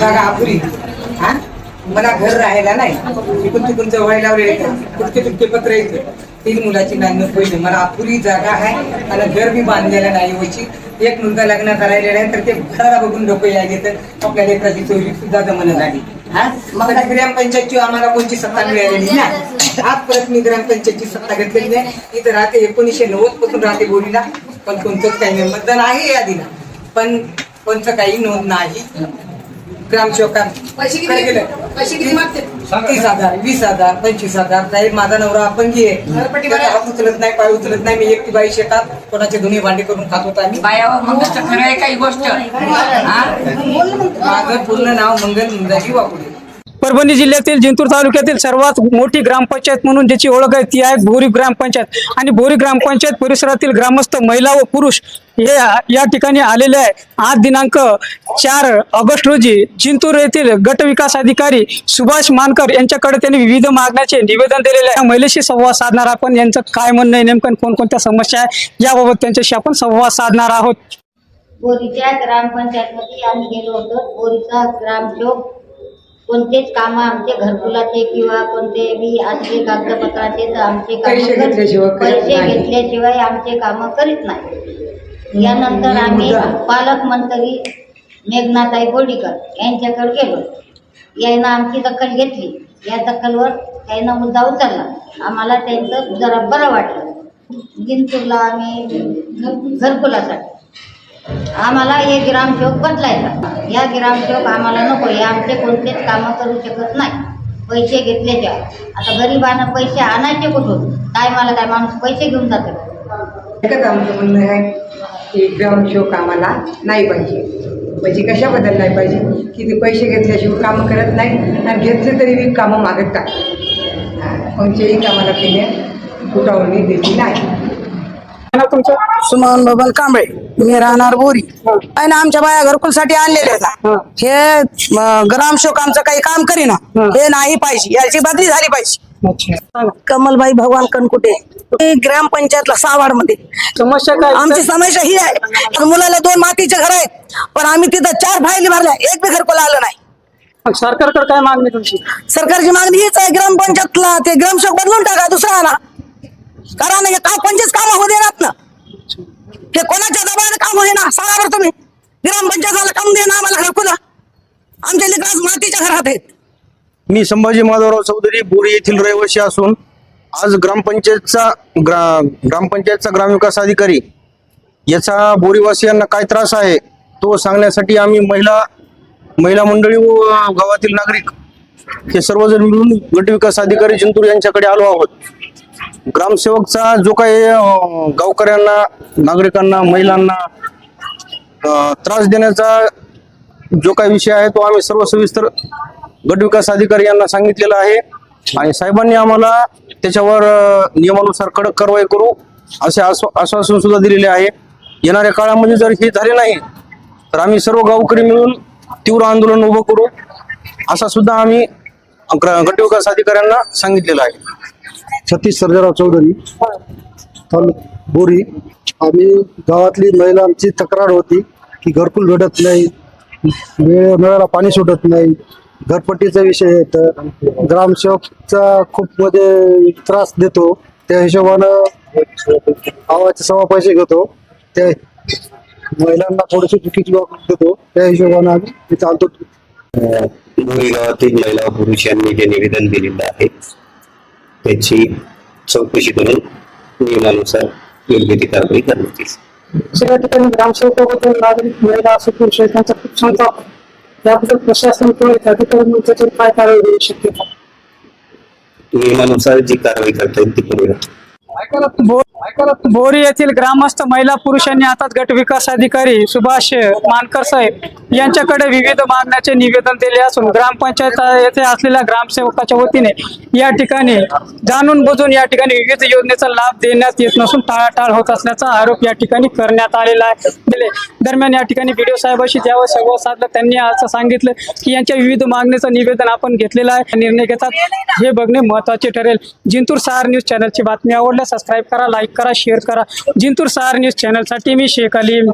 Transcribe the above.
जागा अपुरी. हा? मला घर राहायला नाही. इकडून तिकडून जवळ लावलेले तुटके तुटके पत्र येते तीन मुलाची लग्न पहिले मला अपुरी जागा आहे. आणि घर बी बांधलेलं नाही व्हायची एक मुलगा लग्न करायला नाही तर ते घराला बघून डोकं यायचे तर आपल्या लेकराची चोरी सुद्धा जमन झाली. हा? मग ग्रामपंचायतची आम्हाला कोणची सत्ता मिळालेली ना आज परत मी ग्रामपंचायतची सत्ता घेतलेली नाही. इथं राहते एकोणीसशे नव्वदपासून राहते बोलीला. पण कोणतंच काही नाही मतदान आहे यादीला पण कोणतं काही नोंद नाही. पैसे किती पैसे किती मागते तीस हजार वीस हजार पंचवीस हजार. साहेब माझा नवरा आपण घरपट्टी भरा. हात उचलत नाही पाय उचलत नाही. मी एकटी बाई शेतात. कोणाचे दोन्ही भांडे करून खात होता मी बायावर मग खरं आहे काही गोष्ट? हा? माझं पूर्ण नाव मंगल मुंजाजी वाकुडे. परभणी जिल्ह्यातील जिंतूर तालुक्यातील सर्वात मोठी ग्रामपंचायत म्हणून ज्याची ओळख आहे ती आहे भोरी ग्रामपंचायत. आणि भोरी ग्रामपंचायत परिसरातील ग्रामस्थ महिला व पुरुष हे या ठिकाणी आलेले आहे. आज दिनांक चार ऑगस्ट रोजी जिंतूर येथील गट विकास अधिकारी सुभाष मानकर यांच्याकडे त्यांनी विविध मागण्याचे निवेदन दिलेले आहे. महिलेशी संवाद साधणार आपण. यांचं काय म्हणणं आहे? नेमकं कोणकोणत्या समस्या आहे? याबाबत त्यांच्याशी आपण संवाद साधणार आहोत. बोरीच्या ग्रामपंचायतमध्ये आम्ही गेलो होतो. बोरीचा ग्रामसेवक कोणतेच काम आमचे घरकुलाचे किंवा कोणते बी असले कागदपत्राचे तर आमचे पैसे काम घेतल्याशिवाय करत पैसे नाही. घेतल्याशिवाय आमचे काम करीत नाही. यानंतर आम्ही पालकमंत्री मेघनाताई बोर्डीकर यांच्याकडे गेलो. यानं आमची दखल घेतली. या दखलवर त्यानं मुद्दा उचलला. आम्हाला त्यांचं जरा बरं वाटलं. जिंतूरला आम्ही घरकुलासाठी. आम्हाला हे ग्रामसेवक बदलायचा. या ग्रामसेवक आम्हाला नको हे आमचे कोणतेच कामं करू शकत नाही. पैसे घेतल्याच्या आता गरिबांना पैसे आणायचे कुठून? काय मला काय माणूस पैसे घेऊन जातो. एकच आमचं म्हणणं आहे की ग्रामसेवक आम्हाला नाही पाहिजे. म्हणजे कशाबद्दल नाही पाहिजे? की ते पैसे घेतल्याशिवाय कामं करत नाही आणि घेतले तरी मी कामं मागत टाक कोणतेही कामाला केल्या कुटावणी दिली नाही. तुमचं? सुमन बबन कांबळे. मी राहणार बोरी. आणि आमच्या बाया घरकुलसाठी आणलेले होता हे. म, ग्रामसेवक आमचं काही काम करीना. हे. नाही पाहिजे. याची बदली झाली पाहिजे. कमलबाई भगवान कनकुटे ग्रामपंचायतला सावाडमध्ये समस्या काय? आमची समस्या ही आहे. मुलाला दोन मातीचे घर आहेत. पण आम्ही तिथं चार फायली भरल्या एक बी घरकुल आलं नाही. सरकारकडे काय मागणी तुमची? सरकारची मागणी हीच आहे. ग्रामपंचायतला ते ग्रामसेवक बदलून टाका. दुसरा आणा कारण का पंचवीस काम होऊ देणार ना हे कोणाच्या दबावाने काम होईना सांगा बरं तुम्ही ग्रामपंचायताला काम देणार आम्हाला घरकुल आमच्या लेकरास घरात आहेत. मी संभाजी माधवराव चौधरी बोरी येथील रहिवासी असून आज ग्रामपंचायतचा ग्रा ग्रामपंचायतचा ग्रामविकास अधिकारी याचा बोरीवासियांना काय त्रास आहे तो सांगण्यासाठी आम्ही महिला महिला मंडळी व गावातील नागरिक हे सर्वजण मिळून गटविकास अधिकारी जिंतूर यांच्याकडे आलो आहोत. ग्रामसेवकचा जो काही गावकऱ्यांना नागरिकांना महिलांना त्रास देण्याचा जो काही विषय आहे तो आम्ही सर्व सविस्तर गट विकास अधिकारी यांना सांगितलेला आहे. आणि साहेबांनी आम्हाला त्याच्यावर नियमानुसार कडक कारवाई करू असे आश्वासन सुद्धा दिलेले आहे. येणाऱ्या काळामध्ये जर हे झाले नाही तर आम्ही सर्व गावकरी मिळून तीव्र आंदोलन उभं करू असा सुद्धा आम्ही ग्र- गट विकास अधिकाऱ्यांना सांगितलेलं आहे. सतीश सर्जराव चौधरी बोरी आम्ही गावातली महिलांची तक्रार होती की घरकुल भेटत नाही. वेळ नळाला पाणी सुटत नाही. घरपट्टीचा विषय तर ग्रामसेवकचा खूप मध्ये त्रास देतो. त्या हिशोबानं गावाचे सव्वा पैसे घेतो. त्या महिलांना थोडीशी चुकीची वागणूक देतो. त्या हिशोबानं आम्ही चालतो गावातील महिला पुरुषांनी पुरुष यांनी जे निवेदन दिलेलं आहे त्याची चौकशी करून नियमानुसार योग्य ती कारवाई करण्यात येईल. सगळ्या ठिकाणी ग्रामसेवकाबद्दल नागरिक महिला असो पुरुष आहे, त्यांचा खूप क्षमता आहे. याबद्दल प्रशासन किंवा अधिकारी त्याच्यावर काय कारवाई होऊ शकते नियमानुसार जी कारवाई करता येईल ती करूया बो- बोरी येथील ग्रामस्थ महिला पुरुषांनी आता गट विकास अधिकारी सुभाष मानकर साहेब यांच्याकडे विविध मागण्याचे निवेदन दिले असून ग्रामपंचायत येथे असलेल्या ग्रामसेवकाच्या वतीने या ठिकाणी जाणून बुजून या ठिकाणी विविध योजनेचा लाभ देण्यात येत नसून टाळाटाळ होत असल्याचा आरोप या ठिकाणी करण्यात आलेला आहे. दिले. दरम्यान या ठिकाणी व्हिडिओ साहेबांशी ज्यावर संवाद साधला त्यांनी असं सांगितलं की यांच्या विविध मागणीचं निवेदन आपण घेतलेलं आहे. निर्णय घेतात. हे बघणे महत्त्वाचे ठरेल. जिंतूर सहार न्यूज चॅनलची बातमी आवडल्या सबस्क्राईब करा लाईक करा शेअर करा. जिंतूर सहार न्यूज चॅनलसाठी मी शेख अलीम